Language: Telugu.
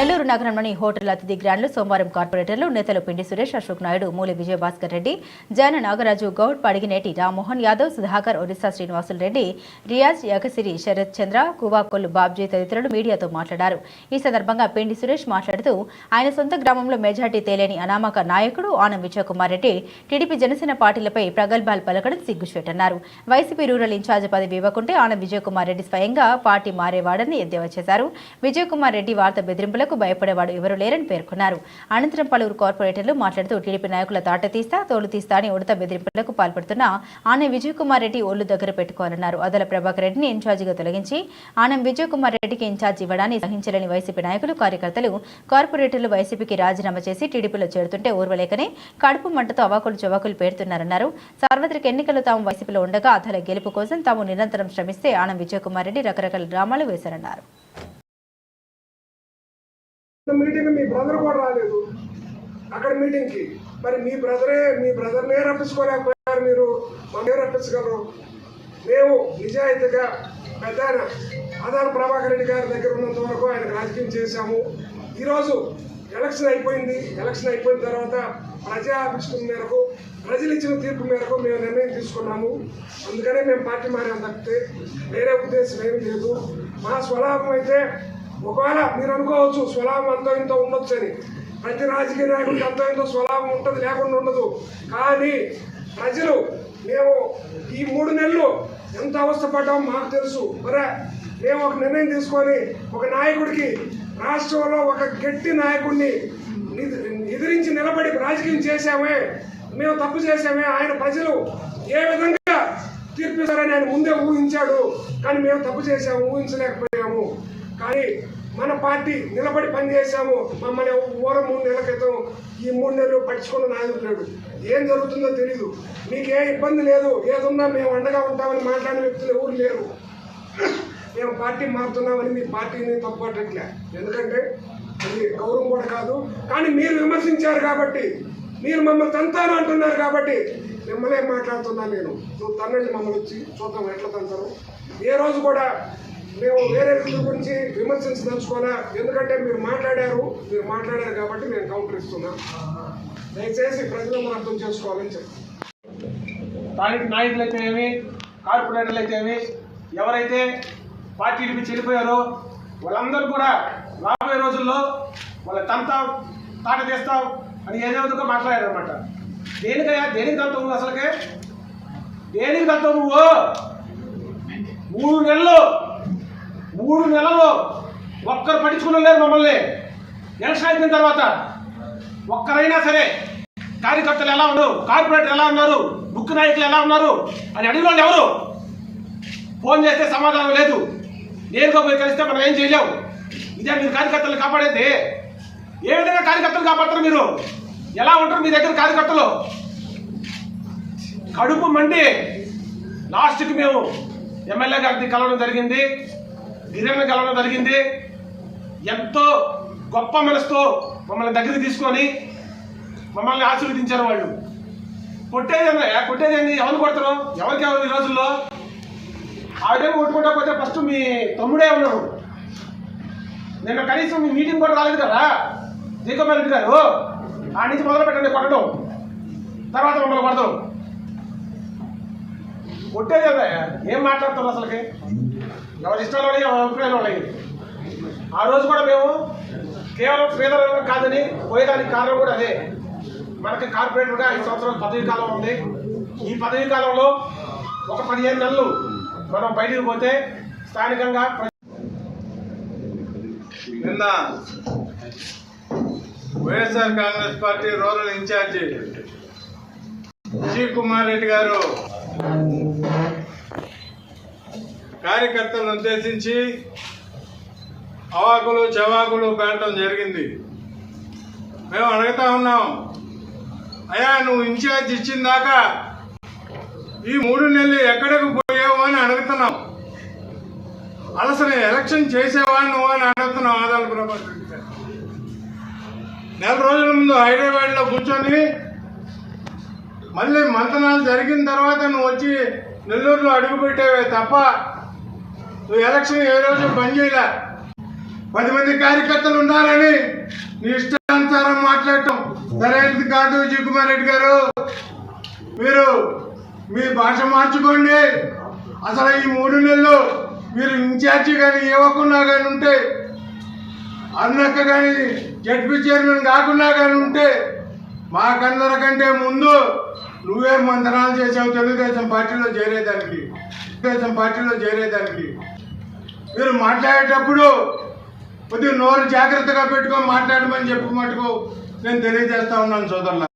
నెల్లూరు నగరంలోని హోటల్ అతిథి గ్రాండ్లు సోమవారం కార్పొరేటర్లు నేతలు పిండి సురేష్ అశోక్ నాయుడు మూలి విజయభాస్కర్ రెడ్డి జాన నాగరాజు గౌడ్ పడిగినేటి రామ్మోహన్ యాదవ్ సుధాకర్ ఒరిస్సా శ్రీనివాసులు రెడ్డి రియాజ్ యగసిరి శరత్ చంద్ర కువాకొల్లు బాబ్జీ తదితరులు మీడియాతో మాట్లాడారు. ఈ సందర్భంగా పిండి సురేష్ మాట్లాడుతూ ఆయన సొంత గ్రామంలో మెజార్టీ తేలేని అనామక నాయకుడు ఆనం విజయకుమార్ రెడ్డి టీడీపీ జనసేన పార్టీలపై ప్రగల్భాలు పలకడం సిగ్గుచేటన్నారు. వైసీపీ రూరల్ ఇన్ఛార్జ్ పదవి ఇవ్వకుంటే ఆనం విజయకుమార్ రెడ్డి స్వయంగా పార్టీ మారేవాడని ఎద్దేవా చేశారు. విజయకుమార్ రెడ్డి వార్త బెదిరింపులకు భయపడేవాడు ఎవరూ లేరని పేర్కొన్నారు. అనంతరం పలువురు కార్పొరేటర్లు మాట్లాడుతూ టీడీపీ నాయకుల తాట తీస్తా తోలు తీస్తా అని ఉడత బెదిరింపులకు పాల్పడుతున్న ఆనం విజయకుమార్ రెడ్డి ఒళ్ళు దగ్గర పెట్టుకోవాలన్నారు. అదల ప్రభాకర్ రెడ్డిని ఇన్ఛార్జిగా తొలగించి ఆనం విజయకుమార్ రెడ్డికి ఇన్ఛార్జ్ ఇవ్వడాన్ని సహించలేని వైసీపీ నాయకులు కార్యకర్తలు కార్పొరేటర్లు వైసీపీకి రాజీనామా చేసి టీడీపీలో చేరుతుంటే ఊర్వలేకనే కడుపు మంటతో అవాకులు చవాకులు పేరుతున్నారన్నారు. సార్వత్రిక ఎన్నికలు తాము వైసీపీలో ఉండగా అతల గెలుపు కోసం తాము నిరంతరం శ్రమిస్తే ఆనం విజయకుమార్ రెడ్డి రకరకాల డ్రామాలు వేశారన్నారు. మీటింగ్ మీ బ్రదర్ కూడా రాలేదు. అక్కడ మీటింగ్కి మరి మీ బ్రదరే మీ బ్రదర్నే రప్పించుకోలేకపోయారు మీరు. మమ్మల్ని రప్పించగలరు. మేము నిజాయితీగా పెద్ద ఆయన ప్రభాకర్ రెడ్డి గారి దగ్గర ఉన్నంత వరకు ఆయన రాజకీయం చేశాము. ఈరోజు ఎలక్షన్ అయిపోయింది. ఎలక్షన్ అయిపోయిన తర్వాత ప్రజా అభిష్టం మేరకు ప్రజలు ఇచ్చిన తీర్పు మేరకు మేము నిర్ణయం తీసుకున్నాము. అందుకనే మేము పార్టీ మారాం తప్పితే వేరే ఉద్దేశం ఏమీ లేదు. మా స్వలాభం అయితే ఒకవేళ మీరు అనుకోవచ్చు స్వలాభం అంతో ఇంతో ఉండొచ్చు అని. ప్రతి రాజకీయ నాయకుడికి అంతో ఇంతో స్వలాభం ఉంటుంది లేకుండా ఉండదు. కానీ ప్రజలు మేము ఈ మూడు నెలలు ఎంత అవస్థపడ్డామో మాకు తెలుసు. మరే మేము ఒక నిర్ణయం తీసుకొని ఒక నాయకుడికి రాష్ట్రంలో ఒక గట్టి నాయకుడిని ఎదిరించి నిలబడి రాజకీయం చేశామే మేము తప్పు చేశామే ఆయన ప్రజలు ఏ విధంగా తీర్పిస్తారని ఆయన ముందే ఊహించాడు. కానీ మేము తప్పు చేశాము ఊహించలేకపోయాము. కానీ మన పార్టీ నిలబడి పనిచేసాము మమ్మల్ని ఊర మూడు నెలల క్రితం ఈ మూడు నెలలు పట్టించుకున్న నాయకుడు లేడు. ఏం జరుగుతుందో తెలియదు మీకు ఏ ఇబ్బంది లేదు. ఏదున్నా మేము అండగా ఉంటామని మాట్లాడిన వ్యక్తులు ఎవరు లేరు. మేము పార్టీ మారుతున్నామని మీ పార్టీని తప్పట్టట్లే ఎందుకంటే అది గౌరవం కూడా కాదు. కానీ మీరు విమర్శించారు కాబట్టి మీరు మమ్మల్ని తంతాను అంటున్నారు కాబట్టి మిమ్మల్ని మాట్లాడుతున్నాను నేను. నువ్వు తన్నండి మమ్మల్ని వచ్చి చూద్దాం ఎట్లా తంతారు. ఏ రోజు కూడా మేము వేరే వ్యక్తుల గురించి విమర్శించదలుచుకోవాలా ఎందుకంటే మీరు మాట్లాడారు మీరు మాట్లాడారు కాబట్టి నేను కౌంటర్ ఇస్తున్నా. దయచేసి ప్రజలందరూ అర్థం చేసుకోవాలని చెప్పి. స్థానిక నాయకులు అయితే ఏమి కార్పొరేటర్లు అయితే ఏమి ఎవరైతే పార్టీ మీ చెల్లిపోయారో వాళ్ళందరూ కూడా రాబోయే రోజుల్లో వాళ్ళ తంతా తాట తీస్తాం అని ఏదేవిధంగా మాట్లాడారనమాట దేనికయ్యా? దేనికి తంతావు నువ్వు అసలుకే? దేనికి తంతావు నువ్వు? మూడు నెలలు మూడు నెలలు ఒక్కరు పట్టించుకున్నారు మమ్మల్ని. ఎలక్షన్ అయిపోయిన తర్వాత ఒక్కరైనా సరే కార్యకర్తలు ఎలా ఉన్నారు కార్పొరేటర్ ఎలా ఉన్నారు ముఖ్య నాయకులు ఎలా ఉన్నారు అని అడిగిన వాళ్ళు ఎవరు? ఫోన్ చేస్తే సమాధానం లేదు. నేరుగా పోయి కలిస్తే మనం ఏం చేయలేము ఇదే మీరు కార్యకర్తలు కాపాడేది. ఏ విధంగా కార్యకర్తలు కాపాడతారు మీరు? ఎలా ఉంటారు మీ దగ్గర కార్యకర్తలు? కడుపు మండి లాస్ట్కి మేము ఎమ్మెల్యే గారిని కలవడం జరిగింది. గిరిజన కలవడం జరిగింది. ఎంతో గొప్ప మనసుతో మమ్మల్ని దగ్గరికి తీసుకొని మమ్మల్ని ఆశీర్వదించారు వాళ్ళు. కొట్టేది ఏందయ్యా? కొట్టేది అని ఎవరు కొడతారు? ఎవరికి ఎవరు ఈ రోజుల్లో? ఆ విధంగా కొట్టుకుంటా పోతే ఫస్ట్ మీ తమ్ముడే ఉన్నాడు. నిన్న కనీసం మీ మీటింగ్ కూడా రాలేదు కదా? జయకుమార్ రెడ్డి గారు. ఆ నుంచి మొదలు పెట్టండి కొట్టడం. తర్వాత మమ్మల్ని కొడతాం కొట్టేది ఏందయ్యా? ఏం మాట్లాడతారు అసలుకి? ఎవరి ఇష్టాలు అభిప్రాయాలు ఉన్నాయి? ఆ రోజు కూడా మేము కేవలం శ్రీధర్ కాదని పోయేదానికి కారణం కూడా అదే. మనకి కార్పొరేటర్గా ఐదు సంవత్సరాల పదవీ కాలం ఉంది. ఈ పదవీ కాలంలో ఒక పదిహేను నెలలు మనం బయటికి పోతే స్థానికంగా నిన్న YSR Congress party rural incharge Vijay Kumar Reddy garu కార్యకర్తలను ఉద్దేశించి అవాకులు చవాకులు పెట్టడం జరిగింది మేము అడుగుతా ఉన్నాం అయ్యా నువ్వు ఇన్ఛార్జ్ ఇచ్చిన దాకా ఈ మూడు నెలలు ఎక్కడికి పోయావు అని అడుగుతున్నాం అసలు ఎలక్షన్ చేసేవా నువ్వు అని అడుగుతున్నావు ఆదాల ప్రభాకర్ రెడ్డి గారు. నెల రోజుల ముందు హైదరాబాద్లో కూర్చొని మళ్ళీ మంతనాలు జరిగిన తర్వాత నువ్వు వచ్చి నెల్లూరులో అడుగుపెట్టేవే తప్ప నువ్వు ఎలక్షన్ ఏ రోజు పని చేయలే. పది మంది కార్యకర్తలు ఉన్నారని నీ ఇష్టానుసారం మాట్లాడటం. సరైనది కాదు విజయ్ కుమార్ రెడ్డి గారు. మీరు మీ భాష మార్చుకోండి. అసలు ఈ మూడు నెలలు మీరు ఇన్ఛార్జి కానీ ఇవ్వకుండా కానీ ఉంటే అన్నక్క కానీ జడ్పీ చైర్మన్ కాకుండా కానీ ఉంటే మాకందరికంటే ముందు నువ్వే మంత్రాలు చేసావు తెలుగుదేశం పార్టీలో చేరేదానికి. తెలుగుదేశం పార్టీలో చేరేదానికి. మీరు మాట్లాడేటప్పుడు కొద్దిగా నోరు జాగ్రత్తగా పెట్టుకొని మాట్లాడమని చెప్పి మటుకు నేను తెలియజేస్తా ఉన్నాను సోదరుల